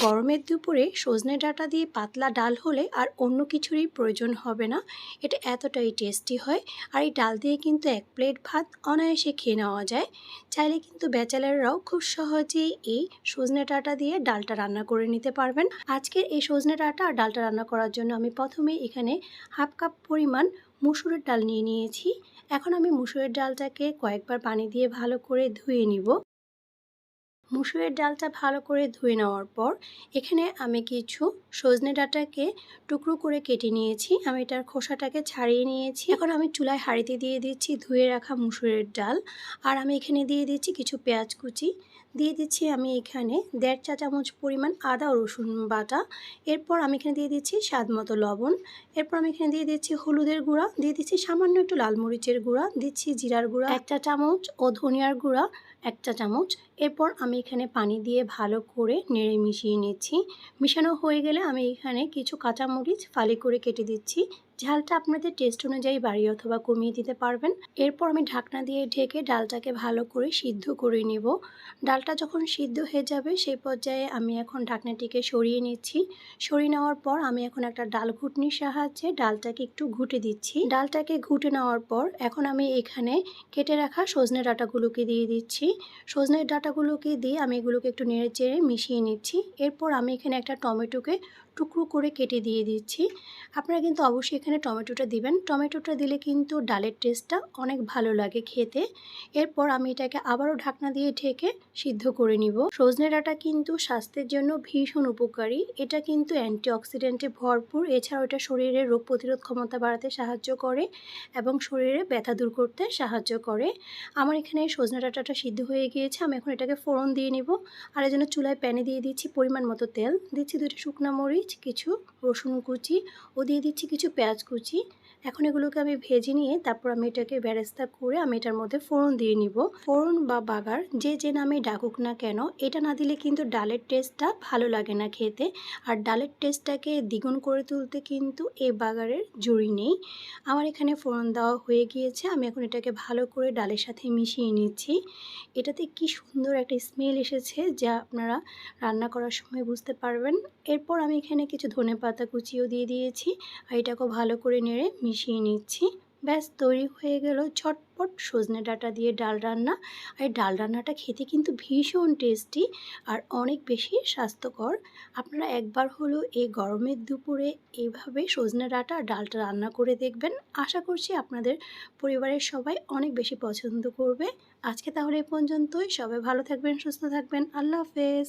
গরমের দুপুরে সজনে ডাঁটা দিয়ে পাতলা ডাল হলে আর অন্য কিছুরই প্রয়োজন হবে না। এটা এতটাই টেস্টি হয়। আর এই ডাল দিয়ে কিন্তু এক প্লেট ভাত অনায়াসে খেয়ে নেওয়া যায়। চাইলে কিন্তু ব্যাচেলাররাও খুব সহজেই এই সজনে ডাঁটা দিয়ে ডালটা রান্না করে নিতে পারবেন। আজকের এই সজনে ডাঁটা আর ডালটা রান্না করার জন্য আমি প্রথমে এখানে হাফ কাপ পরিমাণ মুসুরের ডাল নিয়ে নিয়েছি। এখন আমি মুসুরের ডালটাকে কয়েকবার পানি দিয়ে ভালো করে ধুয়ে নিব। মুসুরের ডালটা ভালো করে ধুয়ে নেওয়ার পর এখানে আমি কিছু সজনে ডাটাকে টুকরো করে কেটে নিয়েছি। আমি এটার খোসাটাকে ছাড়িয়ে নিয়েছি। এখন আমি চুলায় হাঁড়িতে দিয়ে দিচ্ছি ধুয়ে রাখা মুসুরের ডাল। আর আমি এখানে দিয়ে দিচ্ছি কিছু পেঁয়াজ কুচি। দিয়ে দিচ্ছি আমি এখানে দেড় চা চামচ পরিমাণ আদা ও রসুন বাটা। এরপর আমি এখানে দিয়ে দিচ্ছি স্বাদ মতো লবণ। এরপর আমি এখানে দিয়ে দিচ্ছি হলুদের গুঁড়া। দিয়ে দিচ্ছি সামান্য একটু লাল মরিচের গুঁড়া। দিচ্ছি জিরার গুঁড়া। এক চা চামচ ও ধনিয়ার গুঁড়া। এক চা চামচ। এরপর আমি এখানে পানি দিয়ে ভালো করে নেড়ে মিশিয়ে নিচ্ছি। মিশানো হয়ে গেলে আমি এখানে কিছু কাঁচামরিচ ফালি করে কেটে দিচ্ছি। ঝালটা আপনাদের টেস্ট অনুযায়ী বাড়িয়ে অথবা কমিয়ে দিতে পারবেন। এরপর আমি ঢাকনা দিয়ে ঢেকে ডালটাকে ভালো করে সিদ্ধ করে নেব। ডালটা যখন সিদ্ধ হয়ে যাবে, সেই পর্যায়ে আমি এখন ঢাকনাটিকে সরিয়ে নিচ্ছি। সরিয়ে নেওয়ার পর আমি এখন একটা ডাল ঘুটনির সাহায্যে ডালটাকে একটু ঘুটে দিচ্ছি। ডালটাকে ঘুটে নেওয়ার পর এখন আমি এখানে কেটে রাখা সজনে ডাটাগুলোকে দিয়ে দিচ্ছি। সজনের ডাঁটাগুলোকে দিয়ে আমি এগুলোকে একটু নেড়ে চেড়ে মিশিয়ে নিচ্ছি। এরপর আমি এখানে একটা টমেটোকে টুকরো করে কেটে দিয়ে দিচ্ছি। আপনারা কিন্তু অবশ্যই এখানে টমেটোটা দিবেন। টমেটোটা দিলে কিন্তু ডালের টেস্টটা অনেক ভালো লাগে খেতে। এরপর আমি এটাকে আবারও ঢাকনা দিয়ে ঢেকে সিদ্ধ করে নিব। সজনে ডাঁটা কিন্তু স্বাস্থ্যের জন্য ভীষণ উপকারী। এটা কিন্তু অ্যান্টিঅক্সিডেন্টে ভরপুর। এছাড়াও এটা শরীরের রোগ প্রতিরোধ ক্ষমতা বাড়াতে সাহায্য করে এবং শরীরে ব্যথা দূর করতে সাহায্য করে। আমার এখানে সজনে ডাঁটাটা সিদ্ধ হয়ে গিয়েছে। আমি এখন এটাকে ফোড়ন দিয়ে নিব। আর এই জন্য চুলায় প্যানে দিয়ে দিচ্ছি পরিমাণ মতো তেল। দিচ্ছি দুটো শুকনো মরিচ, কিছু রসুন কুচি ও দিয়ে দিচ্ছি কিছু পেঁয়াজ কুচি। এখন এগুলোকে আমি ভেজে নিয়ে তারপর আমি এটাকে ব্যারেস্তা করে আমি এটার মধ্যে ফোড়ন দিয়ে নিব। ফোড়ন বা বাগার যে যে নামে ডাকুক না কেন, এটা না দিলে কিন্তু ডালের টেস্টটা ভালো লাগে না খেতে। আর ডালের টেস্টটাকে দ্বিগুণ করে তুলতে কিন্তু এই বাগারের জুড়ি নেই। আমার এখানে ফোড়ন দেওয়া হয়ে গিয়েছে, আমি এখন এটাকে ভালো করে ডালের সাথে মিশিয়ে নিচ্ছি। এটাতে কি সুন্দর একটা স্মেল এসেছে, যা আপনারা রান্না করার সময় বুঝতে পারবেন। এরপর আমি এখানে কিছু ধনে পাতা কুচিও দিয়ে দিয়েছি, আর এটাকেও ভালো করে নেড়ে মিশিয়ে নিচ্ছি। ব্যাস, তৈরি হয়ে গেল। ঝটপট সজনে ডাঁটা দিয়ে ডাল রান্না। আর এই ডাল রান্নাটা খেতে কিন্তু ভীষণ টেস্টি আর অনেক বেশি স্বাস্থ্যকর। আপনারা একবার হলো এই গরমের দুপুরে এইভাবে সজনে ডাঁটা আর ডালটা রান্না করে দেখবেন। আশা করছি আপনাদের পরিবারের সবাই অনেক বেশি পছন্দ করবে। আজকে তাহলে এ পর্যন্তই। সবাই ভালো থাকবেন, সুস্থ থাকবেন। আল্লাহ হাফেজ।